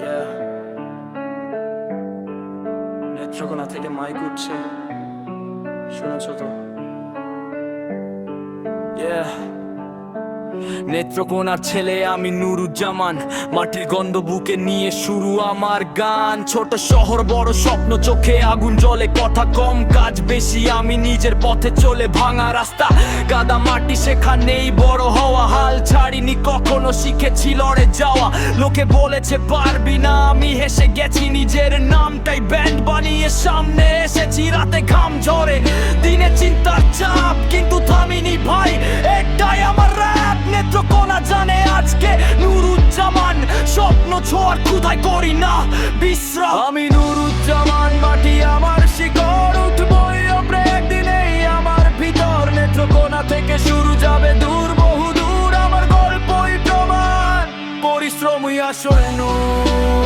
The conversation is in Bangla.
Yeah. নেত্রকোনা থেকে শুনেছ তো. নেত্রকোনার ছেলে আমি নুরুজ্জামান। মাটির গন্ধ বুকে নিয়ে শুরু আমার গান। ছোট শহর, বড় স্বপ্ন, চোখে আগুন জ্বলে। কথা কম, কাজ বেশি। আমি নিজের পথে চলে ভাঙা রাস্তা। কাদা মাটি সেখানেই বড় হওয়া হাল। শিখেছি লড়ে যাওয়া। লোকে বলেছে, পারবি না, আমি হেসে গেছি, নিজের নামটাই ব্যান্ড বানিয়ে সামনে এসেছি, রাতে ঘাম ঝরে। দিনে চিন্তার চাপ, কিন্তু থামিনি ভাই একটাই আমার জানে আজকে নুরুজ্জামান। স্বপ্ন ছোঁয়ার ক্ষুধায় করি না, বিশ্রাম। আমি নুরুজ্জামান, মাটি আমার শিকড়, উঠবই ওপরে একদিনেই আমার ভিতর। নেত্রকোনা থেকে শুরু যাবে দূর বহু দূর আমার